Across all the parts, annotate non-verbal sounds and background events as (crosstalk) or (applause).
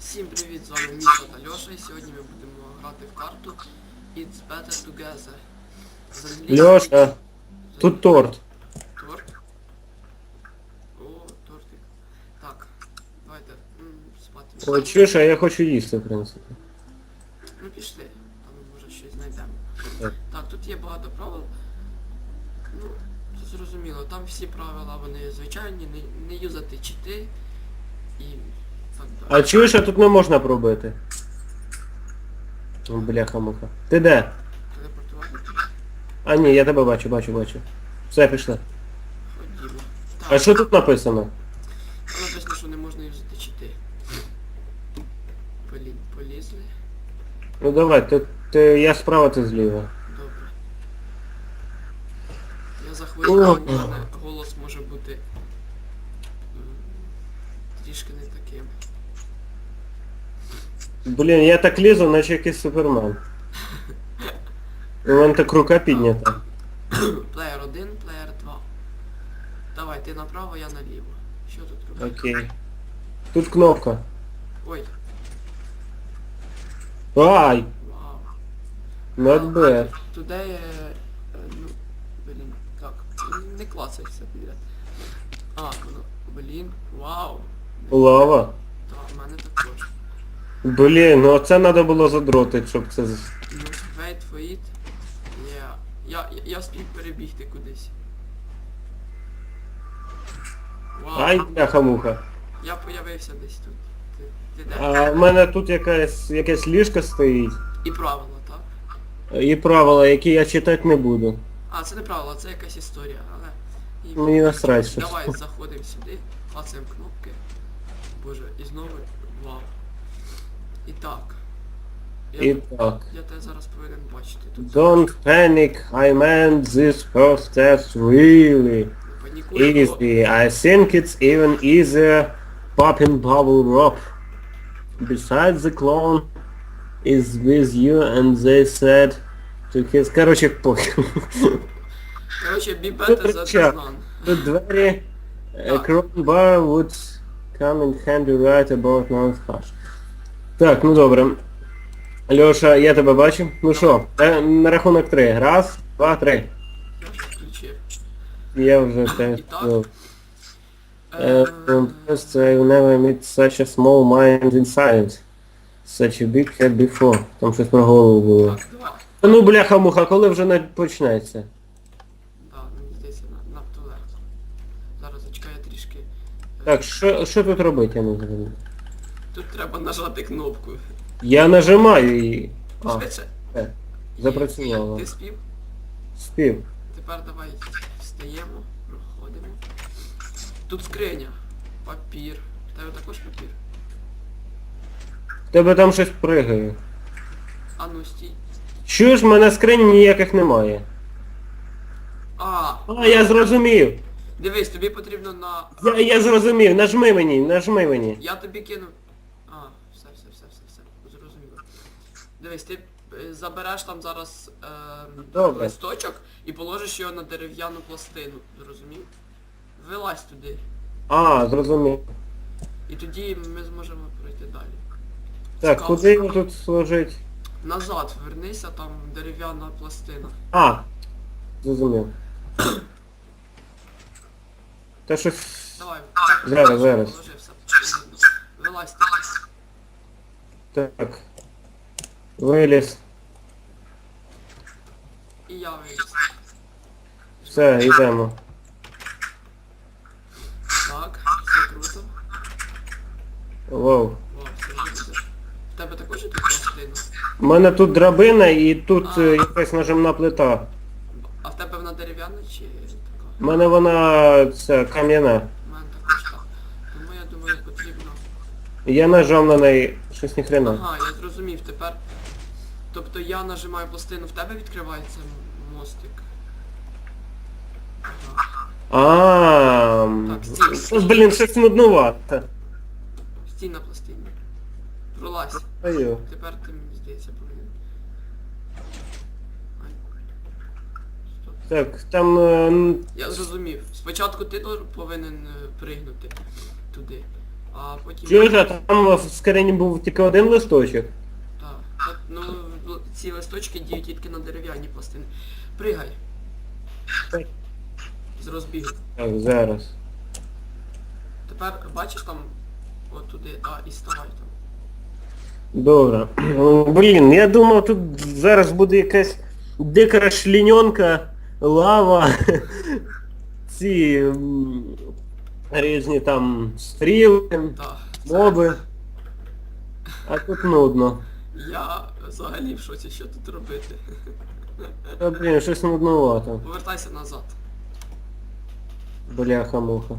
Всім привіт, з вами Міша та Льоша, і сьогодні ми будемо грати в карту It's Better Together. Льоша, тут торт. Торт? О, тортик. Так, давайте м, спати. О, чуєш, а я хочу їсти, в принципі. Ну пішли, там може щось знайдемо. Так. Так, тут є багато правил. Ну, це зрозуміло, там всі правила вони звичайні, не, не юзати чити і. А чуєш, а тут не можна пробити. О, Бляха-муха. Ти де? Телепортувати? А ні, я тебе бачу, бачу, бачу. Все, пішли. Ходімо. А що тут написано? Там написано, що не можна юзати чити. Блін, полізли. Ну давай, ти, ти, я справа, ти зліва. Добре. Я захворів, О. у мене голос може бути м, трішки не таким. Блін, я так лізу, наче якийсь супермен. У мене так рука піднята. Плеєр 1, плеєр 2. Давай, ти направо, я наліво. Що тут робити? Окей. Тут кнопка. Ой, Ай! вау. Not bad. Туди, е, е, ну, блін, так, не клацай все підряд. А, воно, блін, вау. Лава. Так, в мене також. Блін, ну це треба було задротити, щоб це... з- Ну, wait for it. Yeah. Я, я, я перебігти кудись. Вау. Ай, бляха-муха. Я появився десь тут. Ти, ти де? А в мене тут якась, якесь ліжко стоїть. І правила, так? І правила, які я читати не буду. А, це не правила, це якась історія, але... І... Мені насрать, що Давай заходимо сюди, клацаємо кнопки. Боже, і знову вау. І так. Я, І так. я тебе зараз повинен бачити тут. Don't panic, I meant this first test really Не панікуй, бо- easy. I think it's even easier popping bubble wrap. Besides the clone is with you and they said to his... Короче, (laughs) похер. Короче, be better than Ча. none. Тут двері, a Так. crowbar would come in handy right about now hash. Так, ну добре. Льоша, я тебе бачу. Ну що, е, на рахунок три. Раз, два, три. Я вже включив. Я вже те. Так. зробив. Е, Uh, first, never met such a small mind in science. Such a big head before. Там щось про голову було. Так, два. Та Ну бляха-муха, коли вже не почнеться? Да, мені здається, на- надто легко. Зараз зачекай трішки. е, Так, що, що тут робити, я не зрозумів. Тут треба нажати кнопку. Я нажимаю її. А, Швидше. все, запрацювало. Ти спів? Спів. Тепер давай встаємо, проходимо. Тут скриня. Папір. В тебе також папір? В тебе там щось пригає. А ну стій. Чуєш, в мене скринь ніяких немає. А, А, я зрозумів. дивись, тобі потрібно на... Я, я зрозумів. Нажми мені, нажми мені. Я тобі кину... А, все, все, все, все, все. Зрозуміло. Дивись, ти е, забереш там зараз е, Добре. листочок і положиш його на дерев'яну пластину. Зрозумів? Вилазь туди. А, зрозумів. І тоді ми зможемо пройти далі. Так, Цікаво. куди його тут сложить? Назад вернися, там дерев'яна пластина. А, зрозумів. Та щось... Давай. Зараз, зараз. Положи все. Вилазь ти. Так. Виліз. І я виліз. Все, йдемо. Так, все круто. Вау. Вау, все вилізе. В тебе також є тут пластина? У мене тут драбина і тут А. е, якась нажимна плита. А в тебе вона дерев'яна чи така? У мене вона це кам'яна. У мене також так. Тому я думаю, потрібно... Я нажав на неї щось ніхрена. Ага, я зрозумів тепер. Тобто я нажимаю пластину, в тебе відкривається мостик. А, Так, стій. блін, щось нуднувато. Стій на пластині. Пролазь. Аю. Тепер ти, мені здається, повинен. Ай. Стоп. Так, там... е, н- Я зрозумів. Спочатку ти тож повинен е, пригнути туди. А потім... Чуєш, а там в скрині був тільки один листочок. Так. Та, Ну, ці листочки діють тільки на дерев'яні пластини. Пригай. З розбігу. Так, зараз. Тепер бачиш там от туди, а, і ставай там. Добре. Ну, Блін, я думав, тут зараз буде якась дика розшліньонка, лава, (laughs) ці м, різні там стріли, Так. моби. А тут нудно. Я взагалі в шоці, що тут робити. Та блін, щось нудновато. Повертайся назад. Бляха-муха.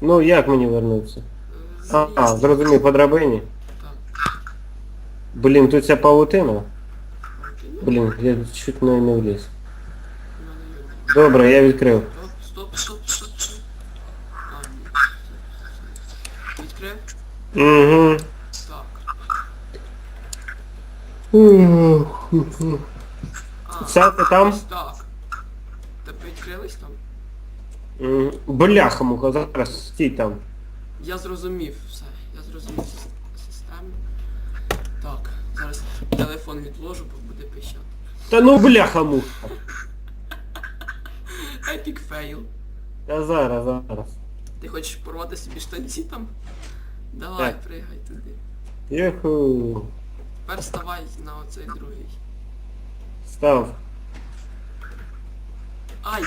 Ну як мені вернутися? Е, А, а, зрозумів, по драбині. Так. Блін, тут ця ну, Блін, я чуть не не вліз. Добре, я відкрив. Стоп, стоп, стоп, стоп. Відкрив? Угу. Так. Це ти там? так. Тебе відкрились там? М, Бляха-муха, зараз стій там. Я зрозумів все. Я зрозумів сис- систему. Так, зараз телефон відложу, бо буде пищати. Та ну бляха-муха. (laughs) Epic fail. Та зараз, зараз. Ти хочеш порвати собі штанці там? Давай, Так. пригай туди. Юху. Тепер вставай на оцей другий. Став. Ай!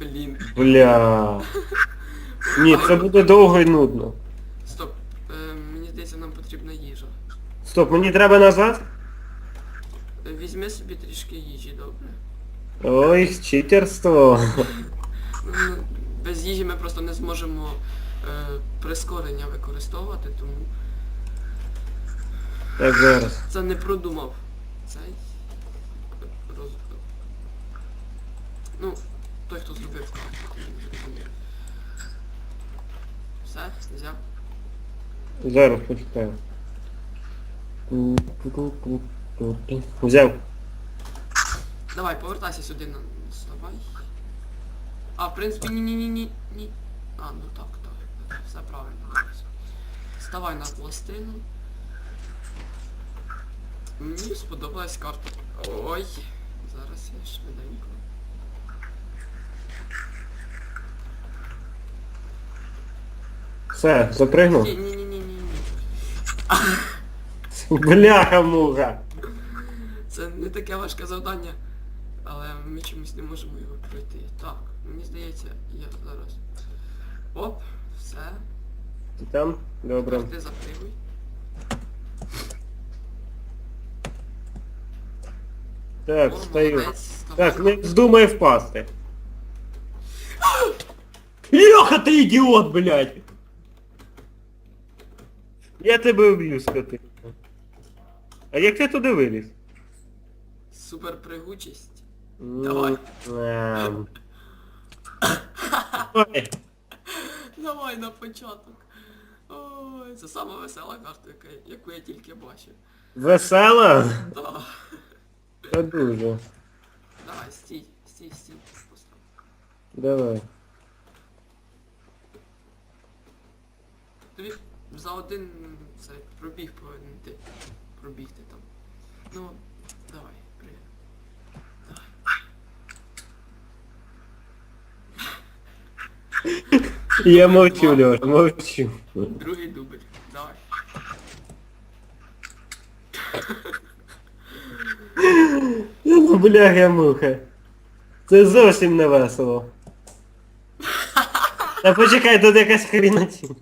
Блін. Бля. (laughs) Ні, це буде довго і нудно. Стоп. Е, мені здається, нам потрібна їжа. Стоп, мені треба назад? Е, Візьми собі трішки їжі, добре? Ой, читерство. Ну, Без їжі ми просто не зможемо е, прискорення використовувати, тому Так, зараз. це не продумав. Цей роз... Ну, той, хто зробив. Все, взяв. Зараз почекаю. Взяв. Давай, повертайся сюди на. Вставай. А, в принципі, ні, ні, ні, ні, ні. А, ну так, так. Все правильно. Вставай на пластину. Мені сподобалась карта. Ой. Зараз я швиденько. Все, запригнув. Ні, ні, ні, ні, ні, ні. (laughs) Бляха-муха. Це не таке важке завдання. Але ми чомусь не можемо його пройти. Так, мені здається, я зараз. Оп, все. Ти там? Добре. Тепер ти запригуй. Так, вставай. Так, не вздумай впасти. Леха, ти ідіот, блядь! Я тебе вб'ю, скоти. А як ти туди виліз? Супер пригучість. Давай. ем. Ой, Давай на початок. Ой, це сама весела карта, яка, яку я тільки бачив. Весела? Да. Та дуже. Давай, стій, стій, стій. Постав. Давай. Тобі за один цей пробіг повинен ти пробігти там. Ну, давай, привіт. Я мовчу, Льош, мовчу. Другий дубль. Ну, муха. Це зовсім не весело. Та почекай, тут якась хрінотіна.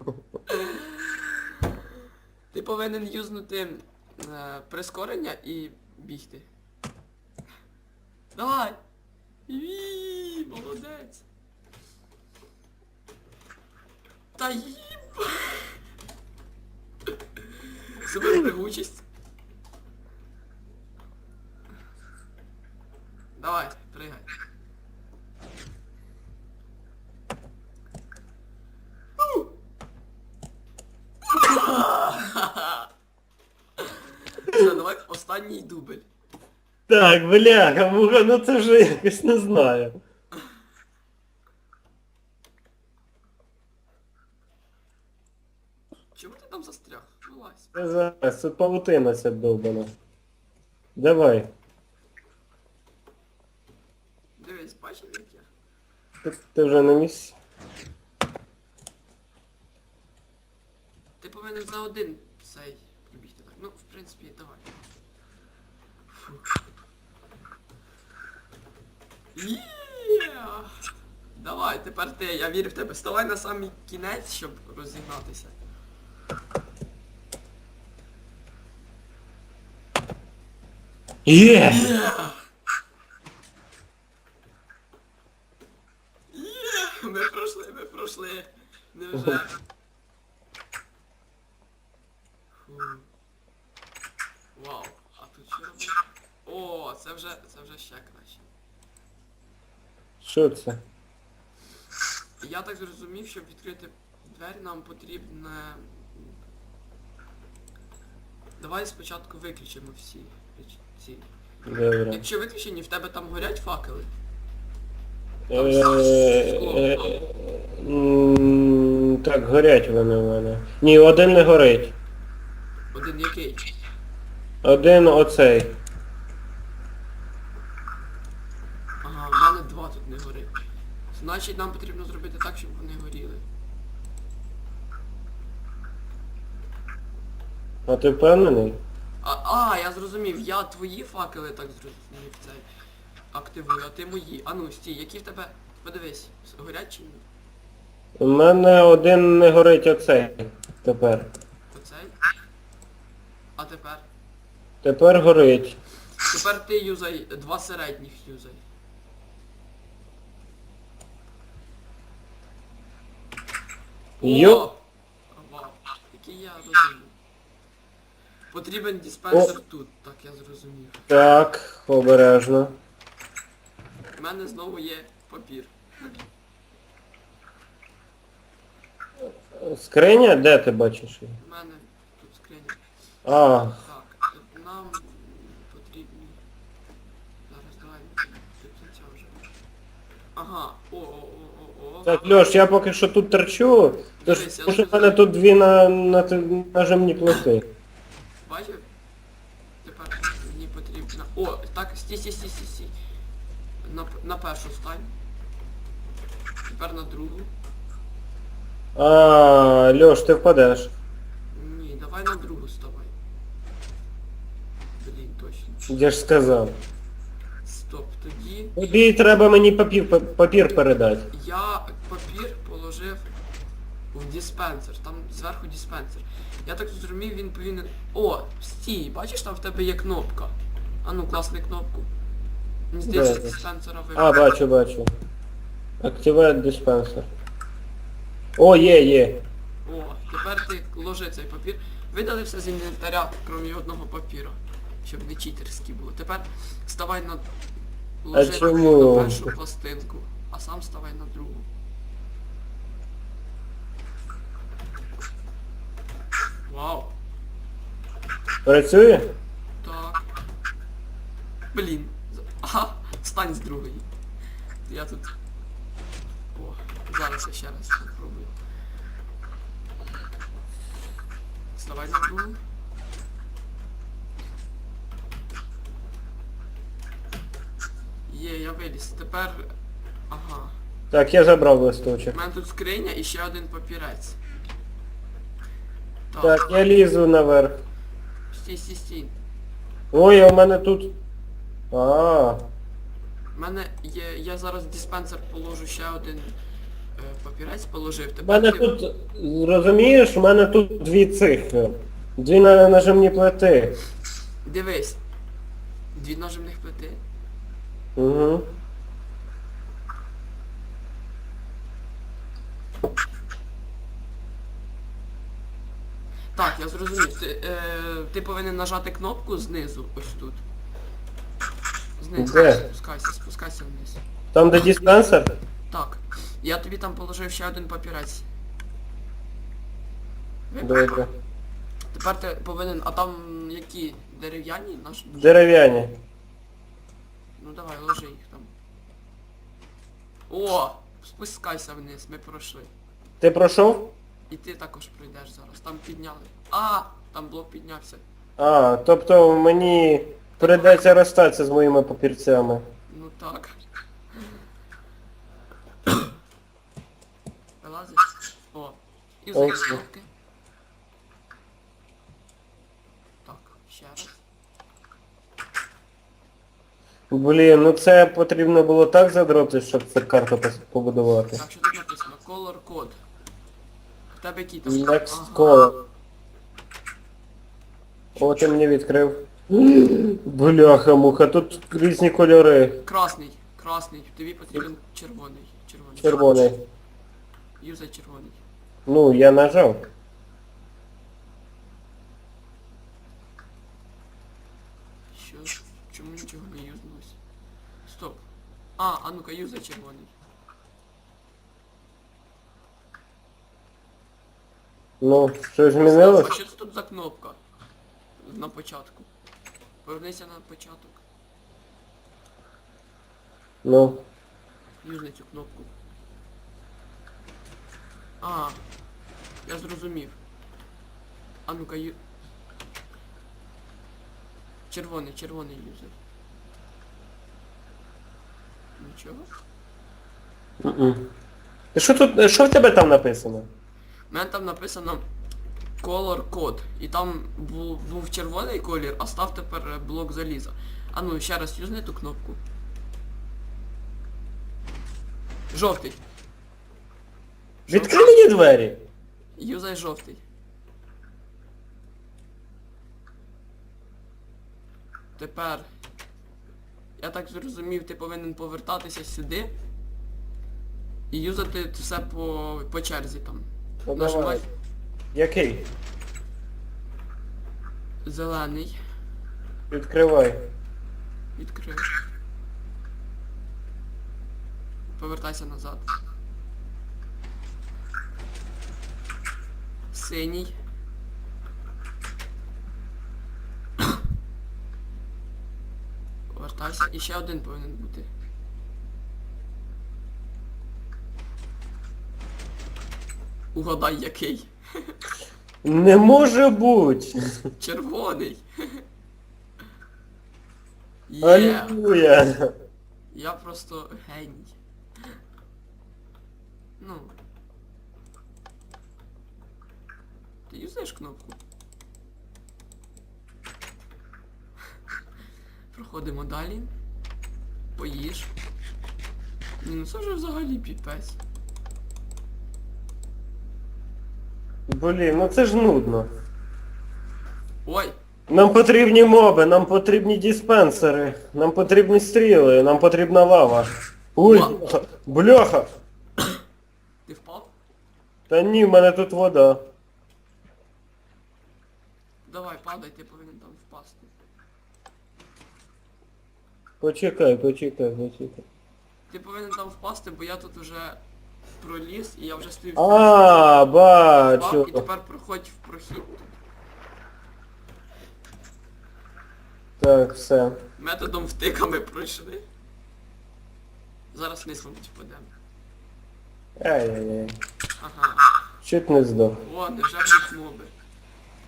Ти повинен юзнути е, прискорення і бігти. Давай! Ві, молодець! Та їб! Супер пригучість. Давай, пригай. Все, давай останній дубль. Так, бляха, муха, ну це вже якось не знаю. Чому ти Це зараз, це павутина ця довбана. Давай. Дивись, бачив, як я? Ти, ти вже на місці. Ти повинен за один цей пробігти так. Ну, в принципі, давай. Є! Давай, тепер ти, я вірю в тебе. Ставай на самий кінець, щоб розігнатися. Є! Є! Ми пройшли, ми пройшли. Невже? Фу. Вау, а тут що робити? О, це вже, це вже ще краще. Що це? Я так зрозумів, щоб відкрити двері нам потрібно... Давай спочатку виключимо всі речі- ці. Добре. Якщо виключені, в тебе там горять факели. Е, е, м, Так, горять вони в мене. Ні, один не горить. Один який? Один оцей. Ага, в мене два тут не горить. Значить нам потрібно зробити так, щоб вони горіли. А ти впевнений? А, а, я зрозумів, я твої факели так зрозумів цей активую, а ти мої. А ну стій, які в тебе. Подивись, горять чи ні? У мене один не горить оцей. Тепер. Оцей? А тепер? Тепер горить. Тепер ти юзай, два середніх юзай. Йо. Вау, який я розумію. Потрібен диспенсер тут, так я зрозумів. Так, обережно. У мене знову є папір. Скриня? Де ти бачиш її? У мене тут скриня. А, Так, тут нам потрібні. Зараз давай до кінця вже. Ага, о, о, о, о, о. Так, Льош, я поки що тут торчу. Тож, Дивись, я тому що в мене тут дві на, на, нажимні плити. Бачив? Тепер мені потрібно. О, так, стій, стій, стій, стій, стій. На, п- на першу стань. Тепер на другу. А, Льош, ти впадеш. Ні, давай на другу ставай. Блін, точно. Я ж сказав. Стоп, тоді Тобі треба мені папір, па- папір передати. я в диспенсер. Там зверху диспенсер. Я так зрозумів, він повинен... О, стій, бачиш, там в тебе є кнопка. А ну, класний кнопку. Мені здається, з диспенсера А, бачу, бачу. Активate диспенсер. О, є, є. О, тепер ти ложи цей папір. Видали все з інвентаря, крім одного папіра. Щоб не читерські було. Тепер ставай на... Ложи на першу пластинку, а сам ставай на другу. Вау. Працює? Так. Блін. Ага, стань з другої. Я тут... О, зараз я ще раз спробую. Вставай на другу. Є, я виліз. Тепер... Ага. Так, я забрав листочок. У мене тут скриня і ще один папірець. Так. Так, я лізу наверх. Стій, стій, стій. Ой, а у мене тут. А, У мене є... Я зараз в диспенсер положу ще один е, папірець положив. у мене ти- тут, розумієш, у мене тут дві цифри. Дві на- нажимні плити. Дивись. Дві нажимних плити. Угу. Так, я зрозумів. Ти, е, ти повинен нажати кнопку знизу, ось тут. Знизу. Де? Спускайся, спускайся вниз. Там де диспенсер? Так. Я тобі там положив ще один папірець. Добре. Тепер ти повинен... А там які? Дерев'яні? Наш... Дерев'яні. Ну давай, ложи їх там. О! Спускайся вниз, ми пройшли. Ти пройшов? І ти також пройдеш зараз. Там підняли. А, Там блок піднявся. А, тобто мені придеться розстатися з моїми папірцями. Ну так. (coughs) Вилазиш? О. І заготовки. Так, ще раз. Блін, ну це потрібно було так задроти, щоб цю карту пос- побудувати. Так, що тут написано? Color code. В тебе який там? Next Ага. color. О, ти мені відкрив. Бляха, муха, тут різні кольори. Красний. Красний. Тобі потрібен червоний. Червоний. Червоний. Юзай червоний. Ну, я нажав. Що? Чому нічого не юзнулось? Стоп. А, а ну-ка, юзай червоний. Ну, що змінилось? що це тут за кнопка? На початку. Повернися на початок. Ну. Юзай цю кнопку. А, я зрозумів. А ну-ка, ю... Червоний, червоний юзер. Нічого? Мгм. І Що тут, що в тебе там написано? У мене там написано Color Code. І там був, був червоний колір, а став тепер е, блок заліза. А ну ще раз юзни ту кнопку. Жовтий. Відкрий мені двері. Юзай жовтий. Тепер. Я так зрозумів, ти повинен повертатися сюди. І юзати все по, по черзі там. Нажимай. Який? зелений. Відкривай. Відкрив. Повертайся назад. Синій. Повертайся. І ще один повинен бути. Угадай який. Не може бути. Червоний. Є. Алілуя. Я просто геній. Ну. Ти юзаєш кнопку? Проходимо далі. Поїж. Ні, ну це вже взагалі піпець. Блін, ну це ж нудно. Ой! Нам потрібні моби, нам потрібні диспенсери, нам потрібні стріли, нам потрібна лава. Ой, Ла- бляха. Ти впав? Та ні, в мене тут вода. Давай, падай, ти повинен там впасти. Почекай, почекай, почекай. Ти повинен там впасти, бо я тут вже проліз і я вже стою в А, бачу. і тепер проходь в прохід. Так, все. Методом втиками пройшли. Зараз мабуть, впадемо. Ай-яй-яй. Ага. Чуть не здох. О, невже будуть моби.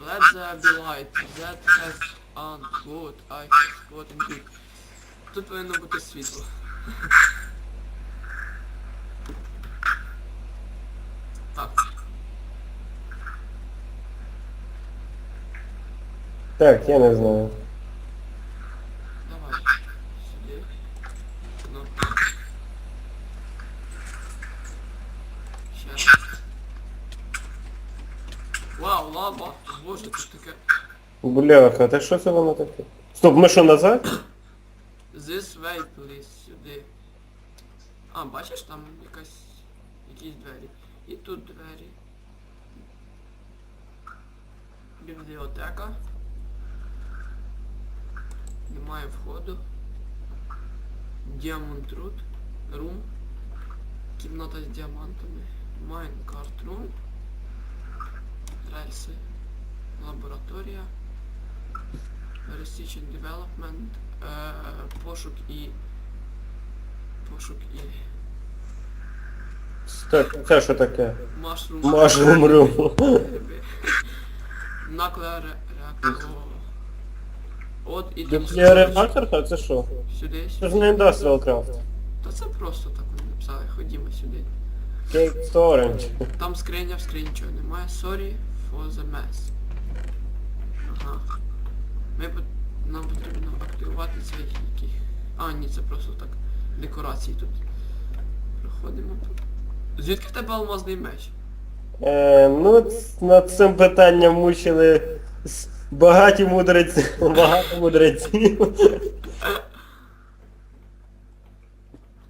Let there be light. That has on good. I have spotted good. Тут повинно бути світло. Так. Так, я не знаю. Давай. Сюди. Ну. Ще раз. Вау, лава. Боже, тут таке. Бляха, та що це воно таке? Стоп, ми що назад? Рельси. Лабораторія. Research and Development. Е, пошук і... Пошук і... Так, це що таке? Mushroom. Mushroom room. Так, о. От і Nuclear Reactor, а це що? Сюди, Це сюди. ж не Industrial Craft. Та це просто так вони написали, ходімо сюди. Cake Storage. Там скриня, в скрині нічого немає. Sorry for the mess. Ага. Ми пот- нам потрібно активувати цей який. А, ні, це просто так. Декорації тут. Проходимо тут. Звідки в тебе алмазний меч? Е, ну, над цим питанням мучили багаті мудреці. (laughs) Багато мудреців.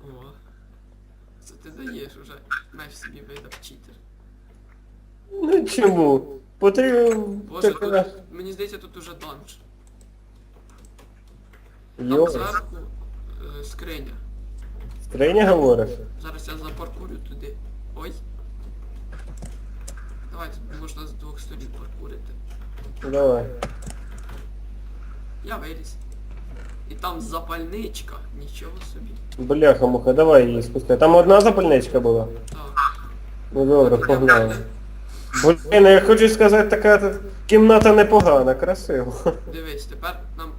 О. Це ти даєш уже. Меч собі видав чому? Потрібно Боже, тут, мені здається, тут уже данж. Там Йо, зверху е, скриня. скриня говориш? Зараз я запаркурю туди. Ой. Давай, тут можна з двох сторін паркурити. Давай. Я виліз. І там запальничка. Нічого собі. Бляха муха, давай її спускай. Там одна запальничка була. Так. Ну добре, погнали. Блін, я хочу сказати, така кімната непогана, красиво. Дивись, тепер нам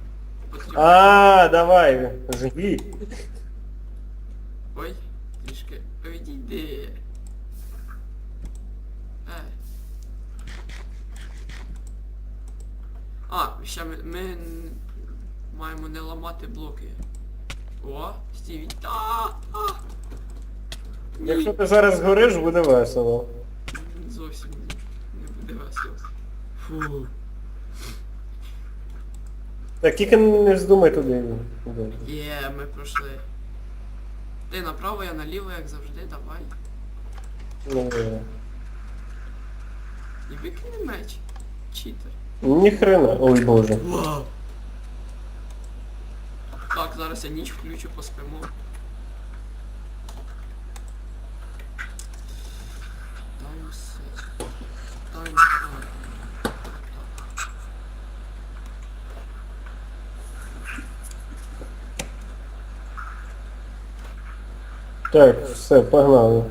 потрібно... А, давай, жги. Ой, трішки відійди. Е. А, ще ми, ми маємо не ламати блоки. О, стій, від... А, а! Ні, Якщо ти зараз згориш, буде весело. Зовсім не, весело. Фу. Так, тільки не вздумай туди. йти. Є, ми пройшли. Ти направо, я наліво, як завжди, давай. Ну, добре. І викини меч. Читер. Ні хрена. Ой боже. Вау. Так, зараз я ніч включу, поспимо. Так, все, погнали.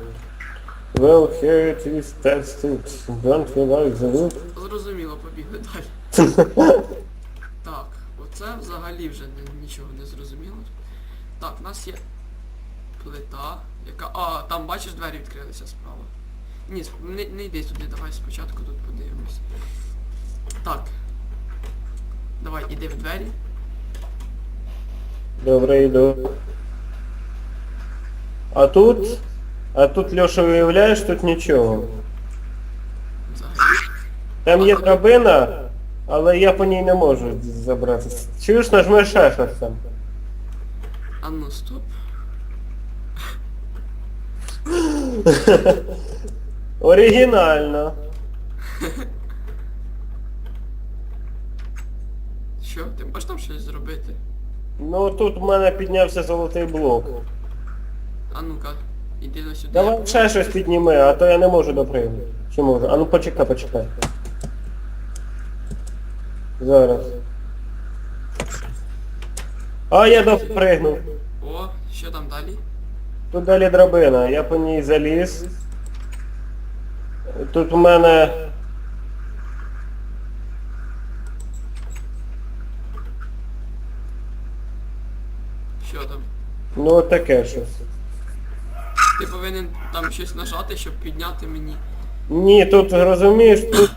Well, here it is tested. Don't you like the look? Зрозуміло, побігли далі. (laughs) Так, оце взагалі вже нічого не зрозуміло. Так, у нас є плита, яка... А, там бачиш двері відкрилися справа. Ні, не, не йди туди, давай спочатку тут подивимось. Так. Давай, іди в двері. Добре, йду. А тут? А тут, Льоша, виявляєш, тут нічого. Там є драбина, але я по ній не можу забратися. Чуєш, там. А ну стоп. (laughs) Оригінально. Що? Ти можеш там щось зробити? Ну тут в мене піднявся золотий блок. А ну-ка, іди до сюди. Давай ще щось підніми, а то я не можу допригнути. Чи можу? А ну почекай, почекай. Зараз. А, я допригнув. О, що там далі? Тут далі драбина, я по ній заліз. Тут у мене... Що там? Ну таке щось. Ти повинен там щось нажати, щоб підняти мені. Ні, тут розумієш, тут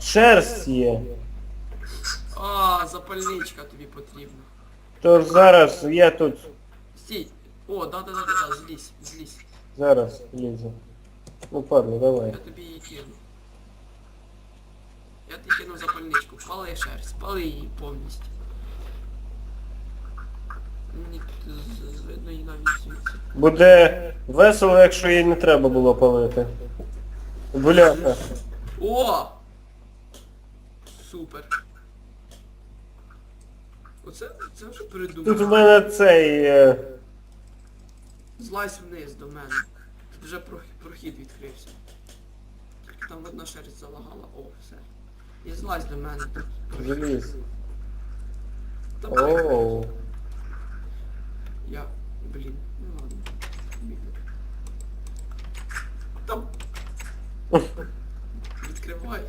шерсть є. А, запальничка тобі потрібна. Тож зараз я тут. Стій. О, да-да-да-да, злізь, злізь. Зараз лізу. Ну падло, давай. Я тобі її кину. Я тобі кинув запальничку. Пали шерсть, пали її повністю. Мені тут з- з- видно її навіть звідси. Буде весело, якщо її не треба було палити. Бляха. О! Супер. Оце це вже Тут у придумав. мене цей. е, Злазь вниз до мене. Тут вже прох- прохід відкрився. Тільки там одна шерсть залагала. О, все. І злазь до мене. Тут прохід. Оу. Я... Блін, ну ладно. Там. Відкривай.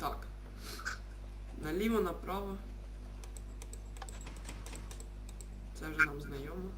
так. Наліво, направо. Це вже нам знайомо.